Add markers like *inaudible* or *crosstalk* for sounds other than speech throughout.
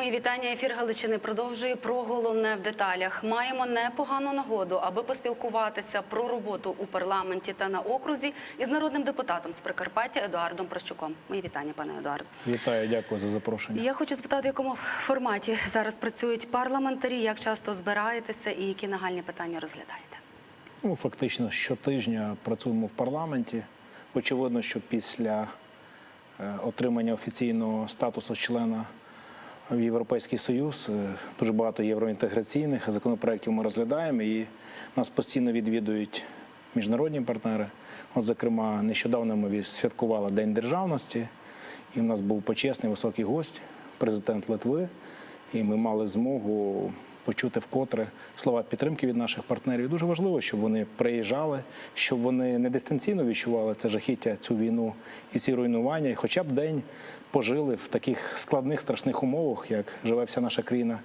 Мої вітання. Ефір Галичини продовжує про головне в деталях. Маємо непогану нагоду, аби поспілкуватися про роботу у парламенті та на окрузі із народним депутатом з Прикарпаття Едуардом Прощуком. Мої вітання, пане Едуард. Вітаю, дякую за запрошення. Я хочу спитати, в якому форматі зараз працюють парламентарі, як часто збираєтеся і які нагальні питання розглядаєте? Ну, фактично щотижня працюємо в парламенті. Очевидно, що після е, отримання офіційного статусу члена в Європейський Союз е, дуже багато євроінтеграційних законопроєктів ми розглядаємо і нас постійно відвідують міжнародні партнери. От, зокрема, нещодавно ми святкували День державності, і в нас був почесний високий гость, президент Литви, і ми мали змогу почути вкотре слова підтримки від наших партнерів. Дуже важливо, щоб вони приїжджали, щоб вони не дистанційно відчували це жахіття, цю війну і ці руйнування, і хоча б день пожили в таких складних страшних умовах, як живе вся наша країна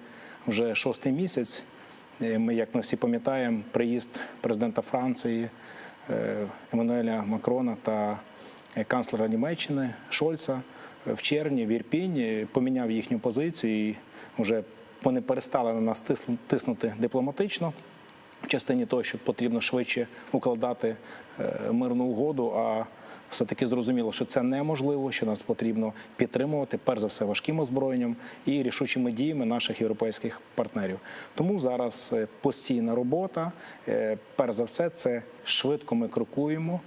вже шостий місяць. Е, Ми, як ми всі пам'ятаємо, приїзд президента Франції е, Еммануеля Макрона та е, канцлера Німеччини Шольца е, в червні в Ірпінь поміняв їхню позицію і вже вони перестали на нас тисну- тиснути дипломатично в частині того, що потрібно швидше укладати е, мирну угоду. А все-таки зрозуміло, що це неможливо, що нас потрібно підтримувати, перш за все, важким озброєнням і рішучими діями наших європейських партнерів. Тому зараз е, постійна робота. Е, Перш за все, це швидко ми крокуємо.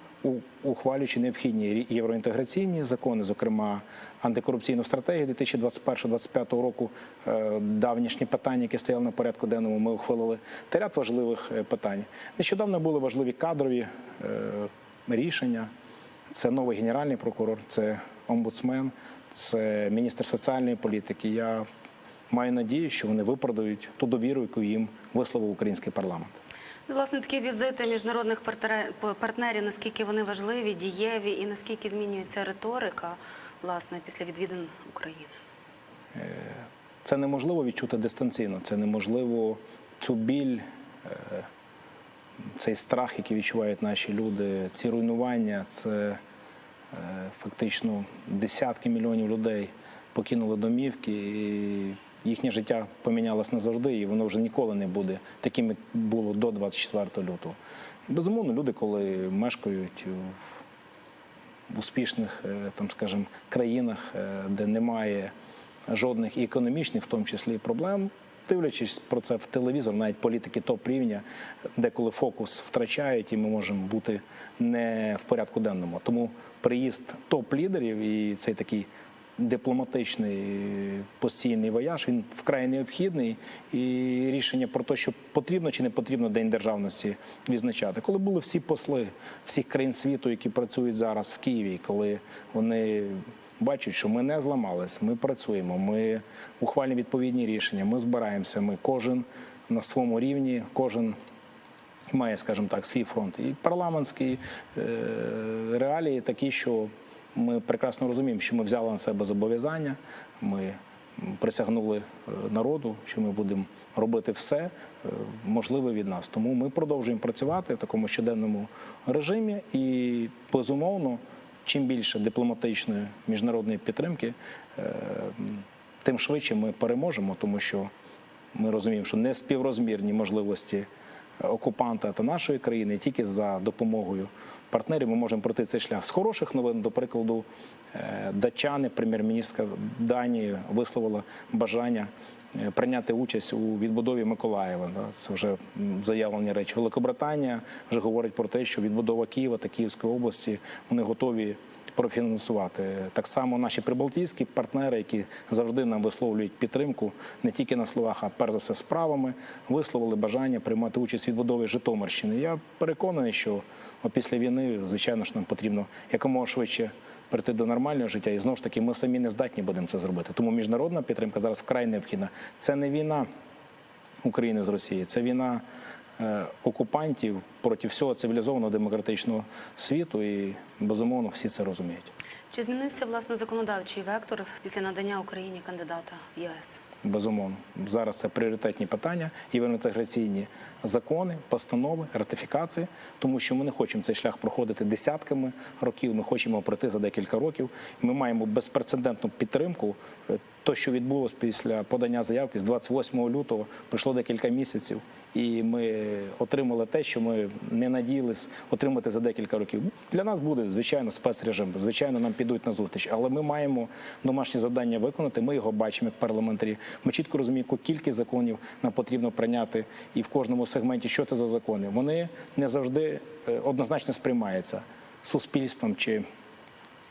Ухвалюючи необхідні євроінтеграційні закони, зокрема антикорупційну стратегію 2021-2025 року, е, давнішні питання, які стояли на порядку денному, ми ухвалили та ряд важливих е, питань. Нещодавно були важливі кадрові е, рішення. Це новий генеральний прокурор, це омбудсмен, це міністр соціальної політики. Я маю надію, що вони виправдають ту довіру, яку їм висловив український парламент. Власне, такі візити міжнародних партнерів, наскільки вони важливі, дієві і наскільки змінюється риторика, власне, після відвідин України? Це неможливо відчути дистанційно, це неможливо цю біль, е, цей страх, який відчувають наші люди, ці руйнування, це е, фактично десятки мільйонів людей покинули домівки, і їхнє життя помінялось назавжди, і воно вже ніколи не буде таким, як було до 24 лютого. Безумовно, люди, коли мешкають в успішних, е, там, скажімо, країнах, е, де немає жодних економічних, в тому числі проблем. Дивлячись про це в телевізор, навіть політики топ-рівня, деколи фокус втрачають, і ми можемо бути не в порядку денному. Тому приїзд топ-лідерів і цей такий дипломатичний постійний вояж, він вкрай необхідний. І рішення про те, що потрібно чи не потрібно День державності відзначати. Коли були всі посли всіх країн світу, які працюють зараз в Києві, коли вони бачать, що ми не зламались, ми працюємо, ми ухвалюємо відповідні рішення, ми збираємося, ми кожен на своєму рівні, кожен має, скажімо так, свій фронт. І парламентські е, реалії такі, що ми прекрасно розуміємо, що ми взяли на себе зобов'язання, ми присягнули е, народу, що ми будемо робити все е, можливе від нас. Тому ми продовжуємо працювати в такому щоденному режимі і безумовно. Чим більше дипломатичної міжнародної підтримки, е, тим швидше ми переможемо, тому що ми розуміємо, що не співрозмірні можливості окупанта та нашої країни тільки за допомогою партнерів ми можемо пройти цей шлях. З хороших новин, до прикладу, е, датчани, прем'єр-міністр Данії, висловила бажання е, прийняти участь у відбудові Миколаєва. Це вже заявлені речі. Великобританія вже говорить про те, що відбудова Києва та Київської області вони готові профінансувати. Так само наші прибалтійські партнери, які завжди нам висловлюють підтримку не тільки на словах, а перш за все справами, висловили бажання приймати участь у відбудові Житомирщини. Я переконаний, що після війни, звичайно ж, нам потрібно якомога швидше прийти до нормального життя. І знову ж таки, ми самі не здатні будемо це зробити. Тому міжнародна підтримка зараз вкрай необхідна. Це не війна України з Росією, це війна окупантів проти всього цивілізованого демократичного світу, і безумовно всі це розуміють. Чи змінився власне законодавчий вектор після надання Україні кандидата в ЄС? Безумовно, зараз це пріоритетні питання, євроінтеграційні закони, постанови, ратифікації, тому що ми не хочемо цей шлях проходити десятками років. Ми хочемо пройти за декілька років. Ми маємо безпрецедентну підтримку. Е, То, що відбулось після подання заявки з 28 лютого, пройшло декілька місяців, і ми отримали те, що ми не надіялись отримати за декілька років. Для нас буде звичайно спецрежим. Звичайно, нам підуть на зустріч, але ми маємо домашнє завдання виконати. Ми його бачимо як парламентарі. Ми чітко розуміємо, яку кількість законів нам потрібно прийняти, і в кожному сегменті, що це за закони. Вони не завжди е, однозначно сприймаються суспільством чи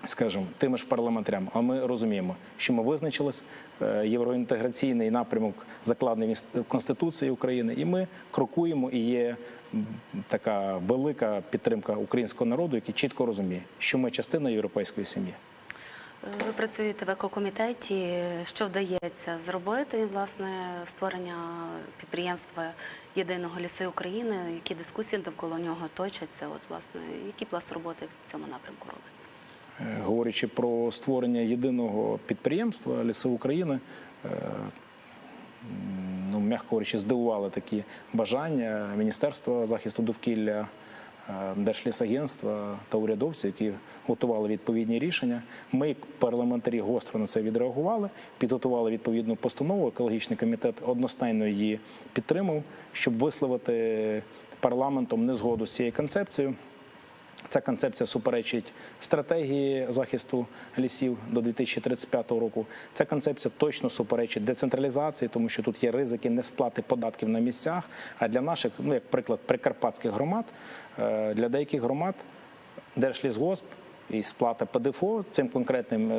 скажімо, тими ж парламентарями. А ми розуміємо, що ми визначились е, євроінтеграційний напрямок закладений в Конституції України, і ми крокуємо. І є така велика підтримка українського народу, який чітко розуміє, що ми частина європейської сім'ї. Ви працюєте в екокомітеті. Що вдається зробити? Власне, створення підприємства Єдиного ліси України. Які дискусії довкола нього точаться? От, власне, який пласт роботи в цьому напрямку робить? Е, Говорячи про створення єдиного підприємства Ліси України, е, ну, м'яко говорячи, здивували такі бажання Міністерства захисту довкілля, е, Держлісагентства та урядовці, які готували відповідні рішення. Ми, парламентарі, гостро на це відреагували, підготували відповідну постанову. Екологічний комітет одностайно її підтримав, щоб висловити парламентом незгоду з цією концепцією. Ця концепція суперечить стратегії захисту лісів до 2035 року. Ця концепція точно суперечить децентралізації, тому що тут є ризики несплати податків на місцях. А для наших, ну як приклад, прикарпатських громад, е, для деяких громад Держлісгосп і сплата ПДФО цим конкретним.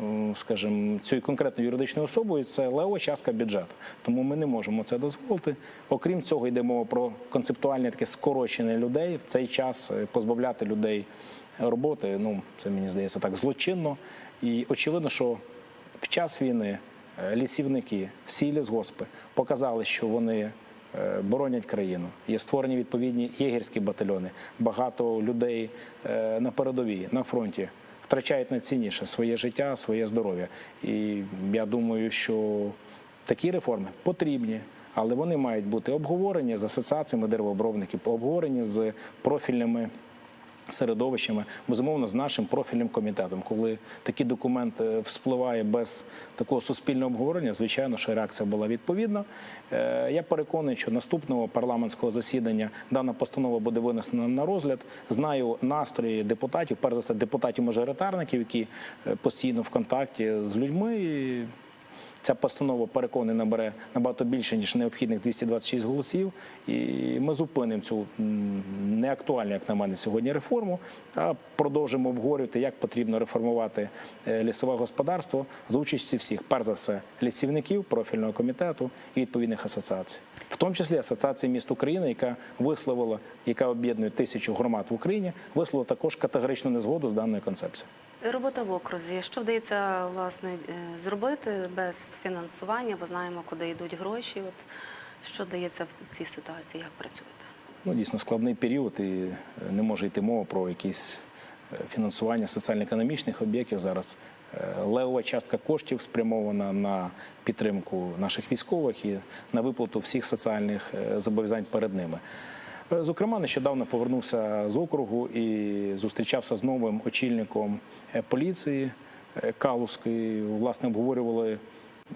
Е, м, Скажімо, цією конкретною юридичною особою це лева частка бюджету. Тому ми не можемо це дозволити. Окрім цього, йде мова про концептуальне таке скорочення людей в цей час е, позбавляти людей роботи. Ну це мені здається так злочинно. І очевидно, що в час війни е, лісівники, всі лісгоспи показали, що вони боронять країну. Є створені відповідні єгерські батальйони. Багато людей на передовій, на фронті втрачають найцінніше своє життя, своє здоров'я. І я думаю, що такі реформи потрібні. Але вони мають бути обговорені з асоціаціями деревообробників, обговорені з профільними середовищами, безумовно, з нашим профільним комітетом. Коли такий документ е, вспливає без такого суспільного обговорення, звичайно, що реакція була відповідна. Е, Я переконаний, що наступного парламентського засідання дана постанова буде винесена на розгляд. Знаю настрої депутатів, перш за все, депутатів-мажоритарників, які е, постійно в контакті з людьми. Ця постанова переконаний набере набагато більше ніж необхідних 226 голосів, і ми зупинимо цю неактуальну, як на мене, сьогодні реформу, а продовжимо обговорювати, як потрібно реформувати е, лісове господарство за участі всіх, перш за все, лісівників, профільного комітету і відповідних асоціацій, в тому числі асоціації міст України, яка висловила, яка об'єднує тисячу громад в Україні, висловила також категоричну незгоду з даною концепцією. Робота в окрузі. Що вдається власне е, зробити без фінансування, бо знаємо, куди йдуть гроші. От що вдається в цій ситуації, як працюєте? ну, дійсно складний період, і е, не може йти мова про якісь е, фінансування соціально-економічних об'єктів зараз. Левова частка коштів спрямована на підтримку наших військових і на виплату всіх соціальних зобов'язань перед ними. Зокрема, нещодавно повернувся з округу і зустрічався з новим очільником поліції е, Калузької. Власне, обговорювали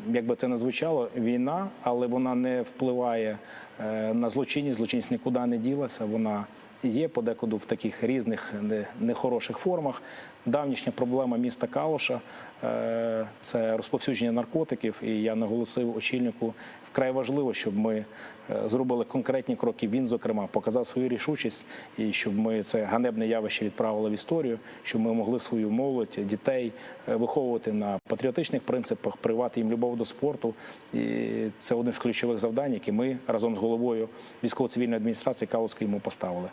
як би це не звучало, війна, але вона не впливає е, на злочинність. Злочинність нікуди не ділася. Вона є подекуди в таких різних нехороших формах. Давнішня проблема міста Калуша е, це розповсюдження наркотиків. І я наголосив очільнику вкрай важливо, щоб ми е, зробили конкретні кроки. Він, зокрема, показав свою рішучість, і щоб ми це ганебне явище відправили в історію, щоб ми могли свою молодь, дітей е, виховувати на патріотичних принципах, привати їм любов до спорту. І це одне з ключових завдань, які ми разом з головою військово-цивільної адміністрації Калузької йому поставили.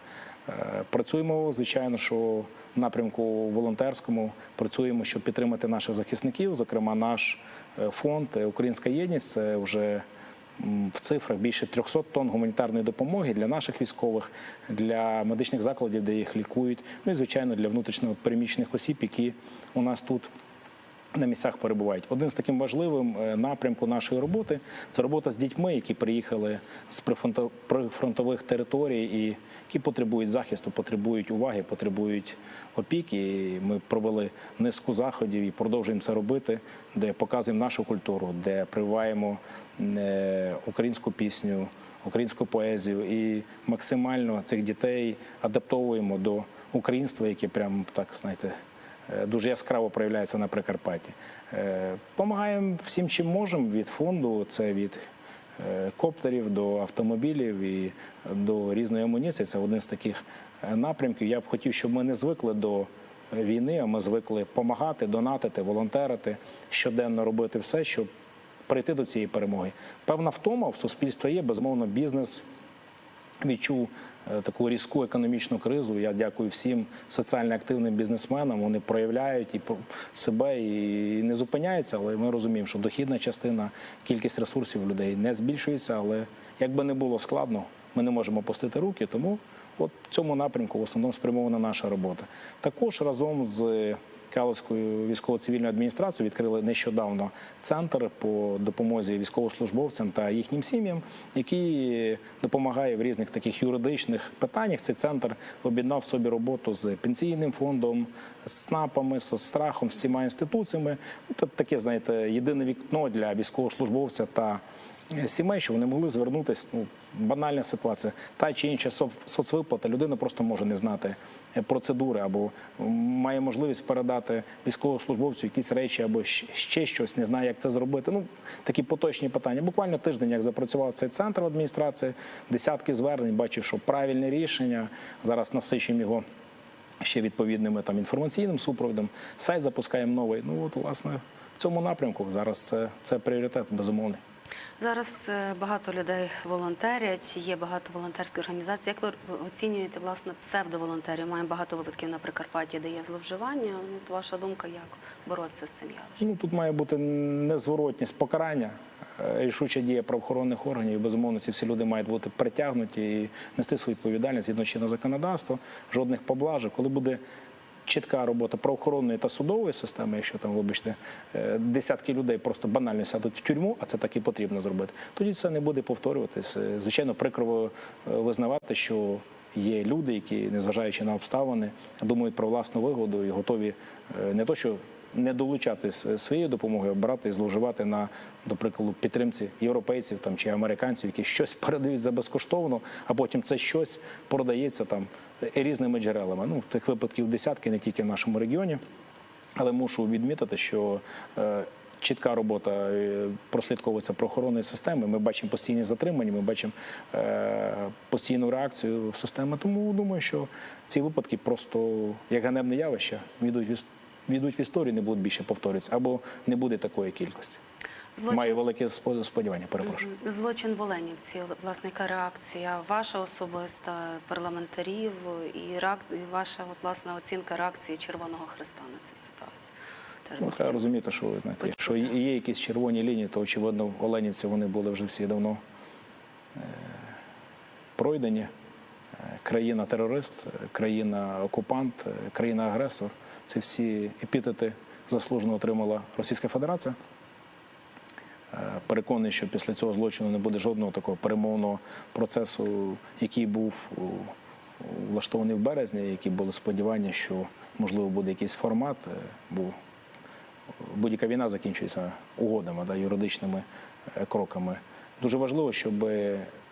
Е, Працюємо, звичайно, що в напрямку волонтерському працюємо, щоб підтримати наших захисників. Зокрема, наш фонд Українська єдність це вже в цифрах більше 300 тонн гуманітарної допомоги для наших військових, для медичних закладів, де їх лікують. Ну і звичайно для внутрішньо переміщених осіб, які у нас тут на місцях перебувають. Один з таким важливим е, напрямку нашої роботи це робота з дітьми, які приїхали з прифронто- прифронтових територій і які потребують захисту, потребують уваги, потребують опіки. І ми провели низку заходів і продовжуємо це робити, де показуємо нашу культуру, де прививаємо українську пісню, українську поезію і максимально цих дітей адаптовуємо до українства, яке прямо так знаєте. е, Дуже яскраво проявляється на Прикарпатті. Е, Помагаємо всім, чим можемо від фонду. Це від е, коптерів до автомобілів і до різної амуніції. Це один з таких е, напрямків. Я б хотів, щоб ми не звикли до е, війни, а ми звикли допомагати, донатити, волонтерити, щоденно робити все, щоб прийти до цієї перемоги. Певна втома в суспільстві є, безумовно, бізнес відчув е, таку різку економічну кризу. Я дякую всім соціально активним бізнесменам. Вони проявляють і себе і не зупиняються, але ми розуміємо, що дохідна частина, кількість ресурсів людей не збільшується. Але як би не було складно, ми не можемо опустити руки. Тому от в цьому напрямку в основному спрямована наша робота. Також разом з Калицькою військово-цивільною адміністрацією відкрили нещодавно центр по допомозі військовослужбовцям та їхнім сім'ям, який допомагає в різних таких юридичних питаннях. Цей центр об'єднав собі роботу з пенсійним фондом, з СНАПами, з соцстрахом, з всіма інституціями. Ну, Це таке, знаєте, єдине вікно для військовослужбовця та е, сімей, що вони могли звернутися. Ну, банальна ситуація, та чи інша соцвиплата, людина просто може не знати процедури або має можливість передати військовослужбовцю якісь речі або ще щось, не знає, як це зробити. Ну, такі поточні питання. Буквально тиждень, як запрацював цей центр адміністрації, десятки звернень, бачив, що правильне рішення. Зараз насичуємо його ще відповідними там інформаційним супроводом. Сайт запускаємо новий. Ну от власне в цьому напрямку зараз це, це пріоритет безумовний. Зараз е, багато людей волонтерять, є багато волонтерських організацій. Як ви оцінюєте власне псевдоволонтерів? Маємо багато випадків на Прикарпатті, де є зловживання. Ну, от ваша думка, як боротися з цим явищем? Ну тут має бути незворотність покарання, е, рішуча дія правоохоронних органів. І, Безумовно, ці всі люди мають бути притягнуті і нести свою відповідальність згідно чинного законодавства, жодних поблажок. Коли буде чітка робота правоохоронної та судової системи, якщо там, вибачте, е, десятки людей просто банально сядуть в тюрму, а це так і потрібно зробити, тоді це не буде повторюватись. Е, Звичайно, прикро е, визнавати, що є люди, які, незважаючи на обставини, думають про власну вигоду і готові не то, що не долучатись своєю допомогою, брати і зловживати на, до прикладу, підтримці європейців там чи американців, які щось *laughs* передають за безкоштовно, а потім це щось продається там різними джерелами. Ну тих випадків десятки не тільки в нашому регіоні. Але мушу відмітити, що е, чітка робота е, прослідковується правоохоронної системи. Ми бачимо постійні затримання, ми бачимо е, постійну реакцію системи. Тому думаю, що ці випадки просто як ганебне явище війдуть в іс- війдуть в історію, не будуть більше повторюватися, або не буде такої кількості. Маю велике спо- сподівання, перепрошую. Злочин в Оленівці, власне, яка реакція ваша особиста, парламентарів і, реак... і ваша от, власна оцінка реакції Червоного Христа на цю ситуацію? Теж Ну, треба розуміти, що ви знаєте, якщо є якісь червоні лінії, то очевидно в Оленівці вони були вже всі давно е, пройдені. Е, Країна-терорист, е, країна-окупант, е, країна-агресор. Це всі епітети заслужено отримала Російська Федерація. Е, Переконаний, що після цього злочину не буде жодного такого перемовного процесу, який був влаштований в березні, які були сподівання, що можливо буде якийсь формат, е, бо будь-яка війна закінчується угодами, да, юридичними е, кроками. Дуже важливо, щоб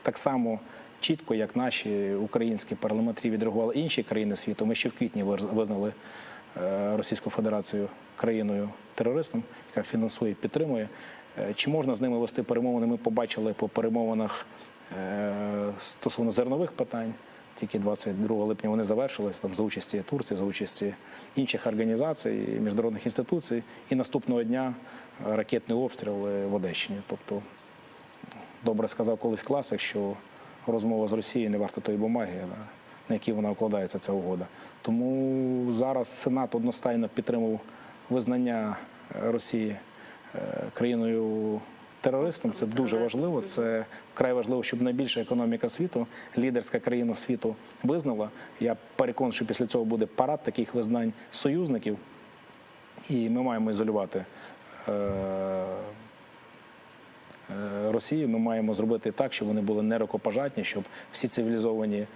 так само чітко, як наші українські парламентарі відреагували інші країни світу. Ми ще в квітні визнали Російську Федерацію країною терористом, яка фінансує і підтримує. Е, Чи можна з ними вести перемовини? Ми побачили по перемовинах е, стосовно зернових питань. Тільки 22 липня вони завершились там за участі Турції, за участі інших організацій, міжнародних інституцій. І наступного дня е, ракетний обстріл е, в Одещині. Тобто, добре сказав колись класик, що розмова з Росією не варта тої бумаги, на якій вона укладається ця угода. Тому зараз Сенат одностайно підтримав визнання е, Росії е, країною терористом. Це дуже важливо. Це вкрай важливо, щоб найбільша економіка світу, лідерська країна світу визнала. Я переконаний, що після цього буде парад таких визнань союзників. І ми маємо ізолювати е, Росію. Ми маємо зробити так, щоб вони були нерукопожатні, щоб всі цивілізовані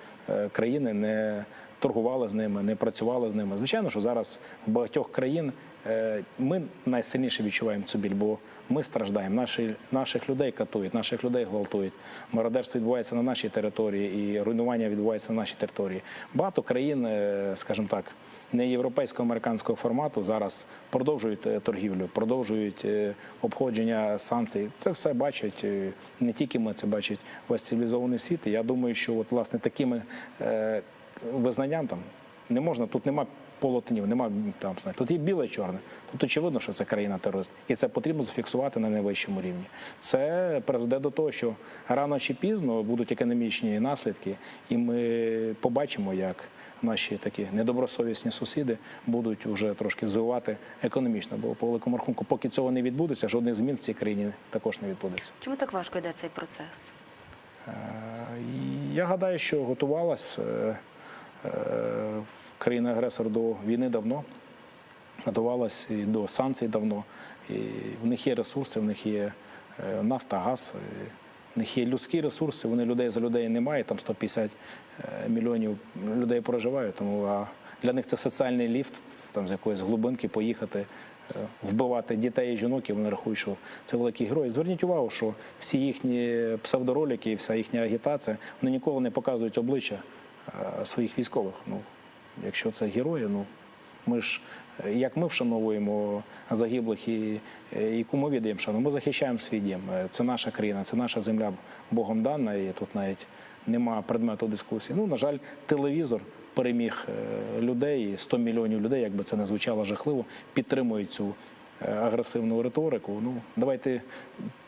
країни не торгували з ними, не працювали з ними. Звичайно, що зараз в багатьох країн е, ми найсильніше відчуваємо цю біль, бо ми страждаємо. Наші, наших людей катують, наших людей гвалтують. Мародерство відбувається на нашій території, і руйнування відбувається на нашій території. Багато країн, е, скажімо так, не європейського американського формату зараз продовжують е, торгівлю, продовжують обходження санкцій. Це все бачать не тільки ми, це бачить весь цивілізований світ. І я думаю, що от власне такими визнанням там не можна, тут нема полотнів, нема там тут є біле чорне. Тут очевидно, що це країна терорист, і це потрібно зафіксувати на найвищому рівні. Це призведе до того, що рано чи пізно будуть економічні наслідки, і ми побачимо, як наші такі недобросовісні сусіди будуть вже трошки звивати економічно. Бо по великому рахунку, поки цього не відбудеться, жодних змін в цій країні також не відбудеться. Чому так важко йде цей процес? Е, Я гадаю, що готувалась е, країна-агресор до війни давно, готувалась і до санкцій давно. І в них є ресурси, в них є е, нафта, газ, в них є людські ресурси, вони людей за людей немає, там 150 е, мільйонів людей проживають. Тому а для них це соціальний ліфт, там з якоїсь глибинки поїхати. е, Вбивати дітей і жінок, і вони рахують, що це великий герой. Зверніть увагу, що всі їхні псевдоролики, вся їхня агітація, вони ніколи не показують обличчя е, своїх військових. Ну, якщо це герої, ну ми ж е, як ми вшановуємо загиблих і, е, і кому віддаємо шану, ми захищаємо свій дім. Е, Це наша країна, це наша земля Богом дана, і тут навіть нема предмету дискусії. Ну, на жаль, телевізор переміг е, людей, і 100 мільйонів людей, якби це не звучало жахливо, підтримують цю е, агресивну риторику. Ну, давайте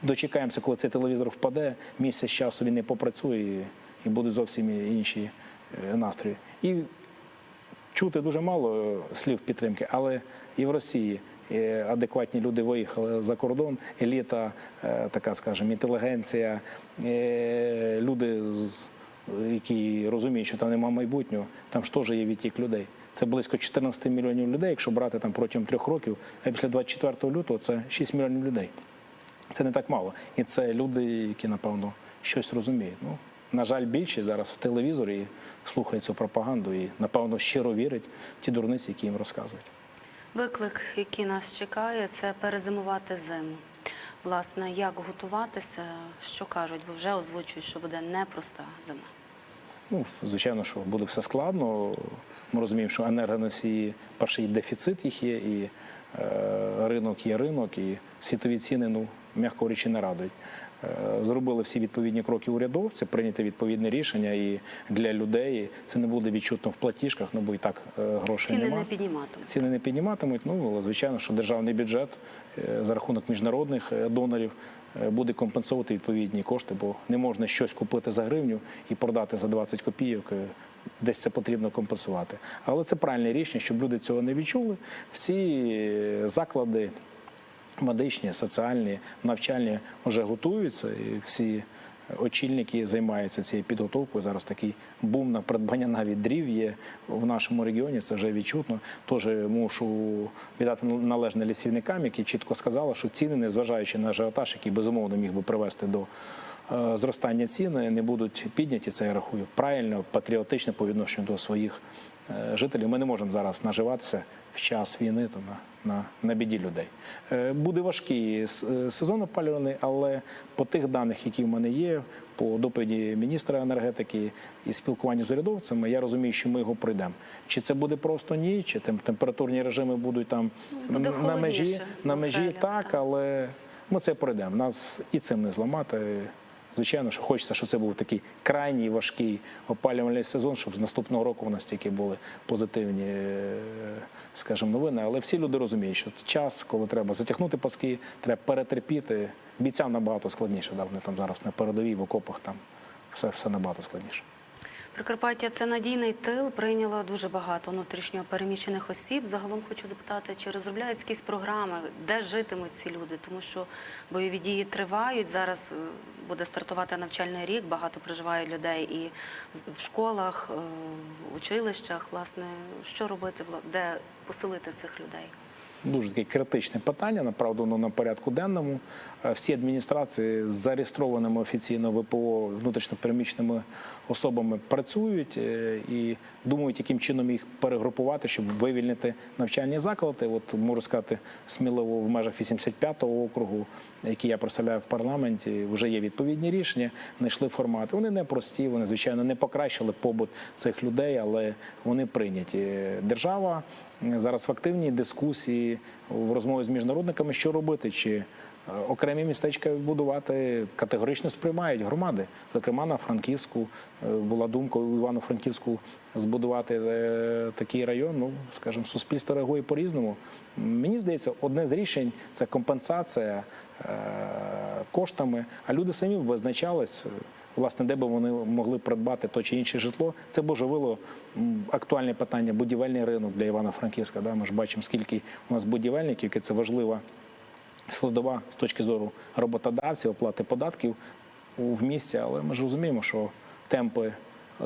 дочекаємося, коли цей телевізор впаде, місяць часу він не попрацює і будуть зовсім інші е, настрої. І чути дуже мало е, слів підтримки, але і в Росії е, адекватні люди виїхали за кордон, еліта, така скажімо, інтелігенція, люди, які розуміють, що там немає майбутнього, там ж теж є відтік людей. Це близько 14 мільйонів людей, якщо брати там протягом трьох років, а після 24 лютого це 6 мільйонів людей. Це не так мало. І це люди, які, напевно, щось розуміють. Ну, на жаль, більшість зараз в телевізорі слухає цю пропаганду і, напевно, щиро вірить в ті дурниці, які їм розказують. Виклик, який нас чекає, це перезимувати зиму. Власне, як готуватися, що кажуть, бо вже озвучують, що буде непроста зима. Ну, звичайно, що буде все складно. Ми розуміємо, що енергоносії, перший дефіцит їх є, і е, ринок є ринок, і світові ціни, ну, м'яко говорячи, не радують. Е, Зробили всі відповідні кроки урядовці, прийняти відповідне рішення і для людей це не буде відчутно в платіжках, ну бо і так е, грошей Ціни нема. не підніматимуть. Ціни не підніматимуть. Ну але звичайно, що державний бюджет е, за рахунок міжнародних донорів буде компенсувати відповідні кошти, бо не можна щось купити за гривню і продати за 20 копійок. Десь це потрібно компенсувати. Але це правильне рішення, щоб люди цього не відчули. Всі заклади медичні, соціальні, навчальні вже готуються, і всі очільники займаються цією підготовкою. Зараз такий бум на придбання навіть дрів є в нашому регіоні. Це вже відчутно. Тож мушу віддати належне лісівникам, які чітко сказали, що ціни, незважаючи на ажіотаж, який безумовно міг би привести до е, зростання цін, не будуть підняті. Це я рахую правильно, патріотично по відношенню до своїх е, жителів. Ми не можемо зараз наживатися в час війни то на, на, на біді людей. Е, Буде важкий с- е, сезон опалюваний, але по тих даних, які в мене є, по доповіді міністра енергетики і спілкуванні з урядовцями, я розумію, що ми його пройдемо. Чи це буде просто ні, чи тем- температурні режими будуть там Буде на межі, на межі так, так. але ми це пройдемо. Нас і цим не зламати. Звичайно, що хочеться, щоб це був такий крайній важкий опалювальний сезон, щоб з наступного року у нас тільки були позитивні, е, скажімо, новини. Але всі люди розуміють, що це час, коли треба затягнути паски, треба перетерпіти. Бійцям набагато складніше, да, вони там зараз на передовій в окопах там все, все набагато складніше. Прикарпаття це надійний тил, прийняло дуже багато внутрішньо переміщених осіб. Загалом хочу запитати, чи розробляють якісь програми, де житимуть ці люди, тому що бойові дії тривають. Зараз е, буде стартувати навчальний рік, багато проживає людей і в школах, е, в училищах. Власне, що робити, де поселити цих людей? дуже таке критичне питання, направду воно на порядку денному. Е, Всі адміністрації з зареєстрованими офіційно ВПО внутрішньопереміщеними особами працюють е, і думають, яким чином їх перегрупувати, щоб вивільнити навчальні заклади. От можу сказати сміливо в межах 85-го округу, який я представляю в парламенті, вже є відповідні рішення, знайшли формати. Вони не прості, вони звичайно не покращили побут цих людей, але вони прийняті. Держава зараз в активній дискусії в розмові з міжнародниками, що робити, чи е, окремі містечка будувати категорично сприймають громади. Зокрема, на Франківську е, була думка у Івано-Франківську збудувати е, такий район. Ну, скажімо, суспільство реагує по-різному. Мені здається, одне з рішень це компенсація е, коштами, а люди самі визначались. е, Власне, де би вони могли придбати то чи інше житло, це б оживило м, актуальне питання будівельний ринок для Івано-Франківська. Да? Ми ж бачимо, скільки у нас будівельників, яке це важлива складова з точки зору роботодавців, оплати податків в місті, але ми ж розуміємо, що темпи, е,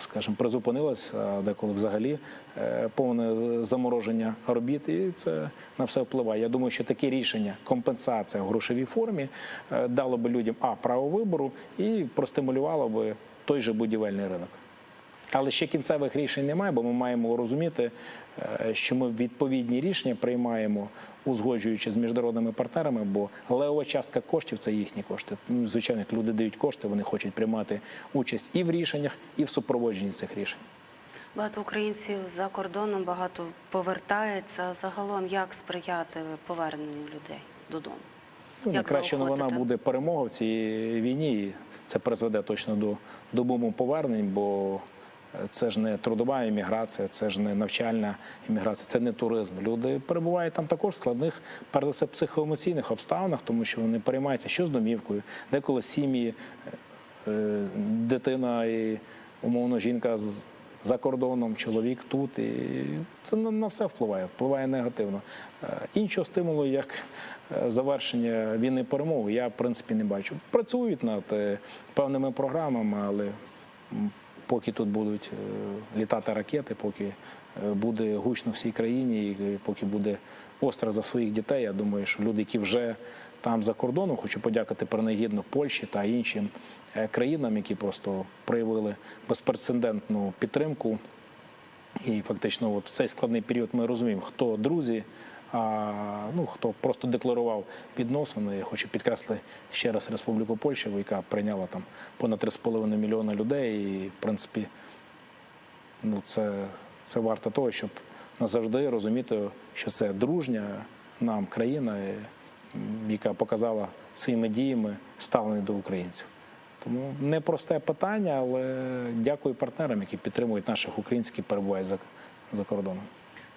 скажімо, призупинились, деколи взагалі е, повне замороження робіт, і це на все впливає. Я думаю, що таке рішення, компенсація в грошовій формі е, дало би людям а право вибору і простимулювало би той же будівельний ринок. Але ще кінцевих рішень немає, бо ми маємо розуміти, що ми відповідні рішення приймаємо, узгоджуючи з міжнародними партнерами, бо левова частка коштів це їхні кошти. Ну, Звичайно, як люди дають кошти, вони хочуть приймати участь і в рішеннях, і в супроводженні цих рішень. Багато українців за кордоном багато повертається. Загалом, як сприяти поверненню людей додому? Ну, Як найкраща новина буде перемога в цій війні. і Це призведе точно до, до буму повернень, бо це ж не трудова імміграція, це ж не навчальна імміграція, це не туризм. Люди перебувають там також в складних, перш за все, психоемоційних обставинах, тому що вони переймаються, що з домівкою, деколи сім'ї, е, дитина і умовно жінка з за кордоном, чоловік тут. І це на, все впливає, впливає негативно. Е, Іншого стимулу, як е, завершення війни перемоги, я в принципі не бачу. Працюють над певними програмами, але поки тут будуть е, літати ракети, поки е, буде гучно всій країні, і поки буде острах за своїх дітей, я думаю, що люди, які вже там за кордоном, хочу подякувати принагідно Польщі та іншим е, країнам, які просто проявили безпрецедентну підтримку. І фактично, от в цей складний період ми розуміємо, хто друзі, ну хто просто декларував відносини. Я хочу підкреслити ще раз Республіку Польща, яка прийняла там понад 3,5 мільйона людей. І в принципі, ну це, це варто того, щоб назавжди розуміти, що це дружня нам країна, яка показала своїми діями ставлення до українців. Тому непросте питання, але дякую партнерам, які підтримують наших українців, які перебувають за, за кордоном.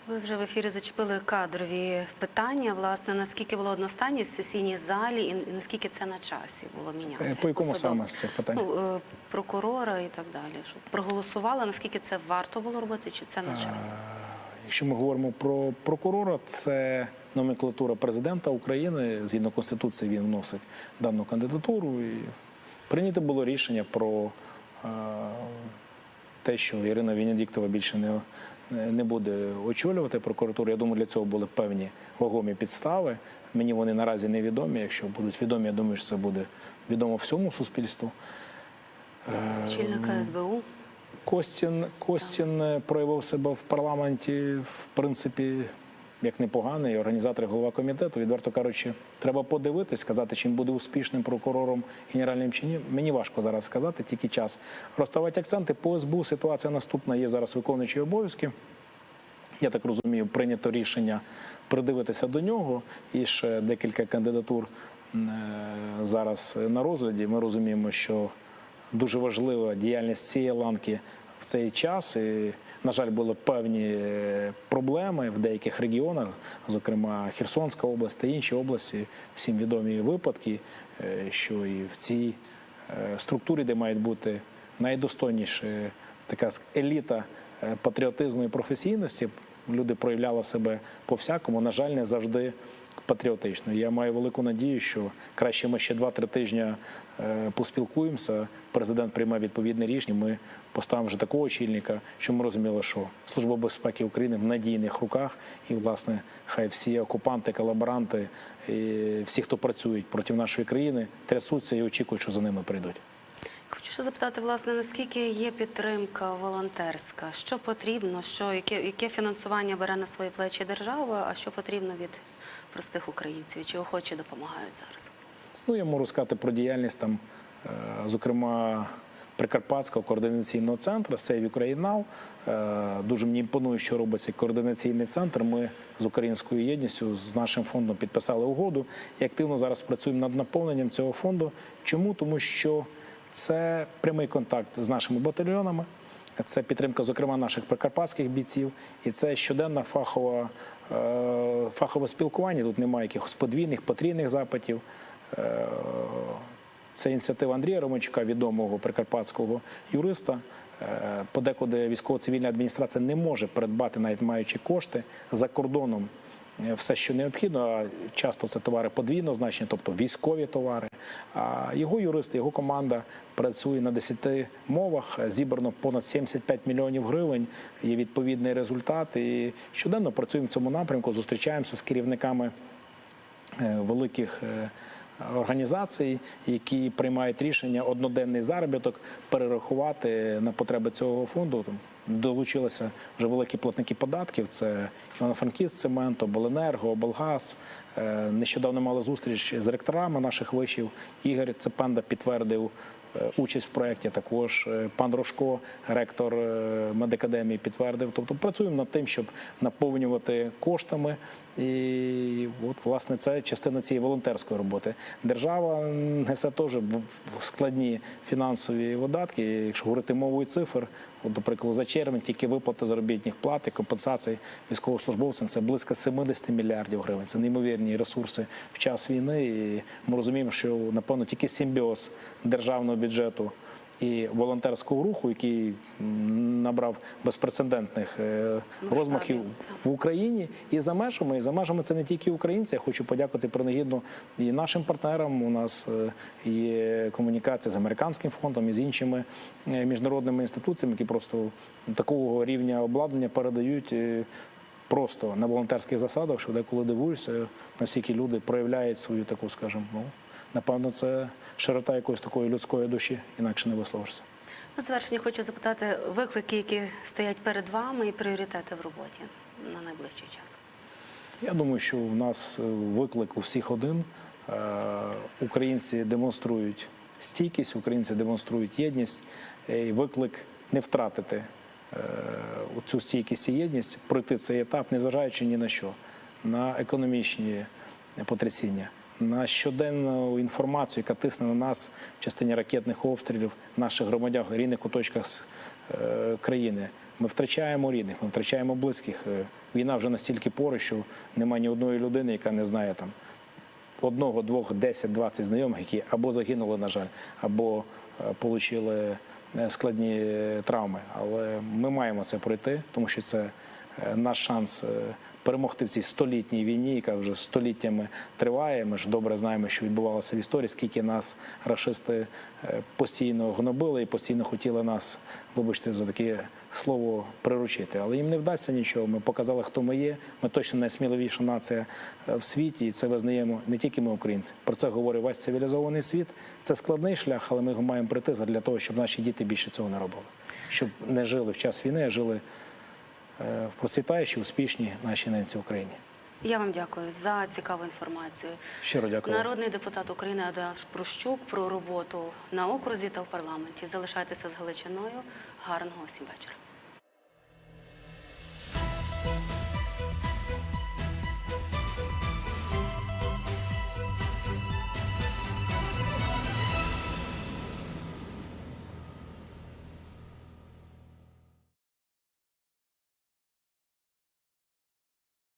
Ви вже в ефірі зачепили кадрові питання. Власне, наскільки було одностайні в сесійній залі, і наскільки це на часі було міняти? Е, По якому саме з цих питань? Ну, е, прокурора і так далі. Щоб проголосували, наскільки це варто було робити, чи це на часі? Якщо ми говоримо про прокурора, це номенклатура президента України. Згідно Конституції, він вносить дану кандидатуру. І прийнято було рішення про е, те, що Ірина Венедіктова більше не, не буде очолювати прокуратуру. Я думаю, для цього були певні вагомі підстави. Мені вони наразі невідомі. Якщо будуть відомі, я думаю, що це буде відомо всьому суспільству. Е, Очільника СБУ. Костін, Костін проявив себе в парламенті, в принципі, як непоганий організатор голова комітету. Відверто кажучи, треба подивитись, сказати, чим буде успішним прокурором генеральним чи ні. Мені важко зараз сказати, тільки час. Розставати акценти по СБУ. Ситуація наступна є зараз виконуючі обов'язки. Я так розумію, прийнято рішення придивитися до нього. І ще декілька кандидатур е, зараз на розгляді. Ми розуміємо, що дуже важлива діяльність цієї ланки в цей час. І, на жаль, були певні е, проблеми в деяких регіонах, зокрема Херсонська область та інші області. Всім відомі випадки, е, що і в цій е, структурі, де мають бути найдостойніші така еліта патріотизму і професійності, люди проявляли себе по всякому. На жаль, не завжди патріотично. Я маю велику надію, що краще ми ще 2-3 тижні е, поспілкуємося. Президент прийме відповідне рішення. Ми поставимо вже такого очільника, що ми розуміли, що Служба безпеки України в надійних руках, і власне хай всі окупанти, колаборанти, і всі, хто працюють проти нашої країни, трясуться і очікують, що за ними прийдуть. Хочу ще запитати, власне, наскільки є підтримка волонтерська? Що потрібно, що яке, яке фінансування бере на свої плечі держава, а що потрібно від простих українців? Чи охочі допомагають зараз? Ну, я можу сказати про діяльність там, е, зокрема, Прикарпатського координаційного центру Save Ukraine Now. Е, Дуже мені імпонує, що робить цей координаційний центр. Ми з українською єдністю з нашим фондом підписали угоду і активно зараз працюємо над наповненням цього фонду. Чому? Тому що це прямий контакт з нашими батальйонами. Це підтримка, зокрема, наших прикарпатських бійців, і це щоденна фахова, фахове спілкування. Тут немає якихось подвійних, потрійних запитів. Е, Це ініціатива Андрія Романчука, відомого прикарпатського юриста. Е, Подекуди військово-цивільна адміністрація не може придбати, навіть маючи кошти за кордоном. Е, Все, що необхідно, а часто це товари подвійного значення, тобто військові товари. А його юристи, його команда працює на 10 мовах. Зібрано понад 75 мільйонів гривень. Є відповідний результат. І щоденно працюємо в цьому напрямку. Зустрічаємося з керівниками е, великих е, організацій, які приймають рішення одноденний заробіток перерахувати на потреби цього фонду. Долучилися вже великі платники податків. Це Івано-Франківськ, Цемент, Обленерго, Облгаз. Е, Нещодавно мали зустріч з ректорами наших вишів. Ігор Цепенда підтвердив е, участь в проєкті. Також е, пан Рожко, ректор медакадемії, підтвердив. Тобто працюємо над тим, щоб наповнювати коштами. І от власне це частина цієї волонтерської роботи. Держава несе теж складні фінансові видатки. Якщо говорити мовою цифр, от, до прикладу, за червень тільки виплати заробітних плат і компенсацій військовослужбовцям це близько 70 мільярдів гривень. Це неймовірні ресурси в час війни. І ми розуміємо, що напевно тільки симбіоз державного бюджету і волонтерського руху, який набрав безпрецедентних е, розмахів в Україні і за межами. І за межами це не тільки українці. Я хочу подякувати принагідно і нашим партнерам. У нас е, є комунікація з американським фондом і з іншими е, міжнародними інституціями, які просто такого рівня обладнання передають. Просто на волонтерських засадах, що деколи дивуюся, наскільки люди проявляють свою таку, скажімо, ну напевно, це широта якоїсь такої людської душі, інакше не висловишся. На завершення хочу запитати виклики, які стоять перед вами, і пріоритети в роботі на найближчий час. Я думаю, що в нас е, виклик у всіх один. Е, Українці демонструють стійкість, українці демонструють єдність. Е, І виклик не втратити цю стійкість і єдність, пройти цей етап, незважаючи ні на що, на економічні потрясіння, на щоденну інформацію, яка тисне на нас в частині ракетних обстрілів наших громадян в різних куточках е, країни. Ми втрачаємо рідних, ми втрачаємо близьких. Е, Війна вже настільки поруч, що немає ні одної людини, яка не знає там одного, двох, 10, 20 знайомих, які або загинули, на жаль, або е, отримали складні травми. Але ми маємо це пройти, тому що це наш шанс перемогти в цій столітній війні, яка вже століттями триває. Ми ж добре знаємо, що відбувалося в історії, скільки нас рашисти е, постійно гнобили і постійно хотіли нас, вибачте, за таке слово приручити. Але їм не вдасться нічого. Ми показали, хто ми є. Ми точно найсміливіша нація е, в світі, і це визнаємо не тільки ми, українці. Про це говорить весь цивілізований світ. Це складний шлях, але ми його маємо пройти для того, щоб наші діти більше цього не робили. Щоб не жили в час війни, а жили в процвітаючі, успішні нашій ненці Україні. Я вам дякую за цікаву інформацію. Щиро дякую. Народний депутат України Адам Прощук про роботу на окрузі та в парламенті. Залишайтеся з Галичиною. Гарного всім вечора.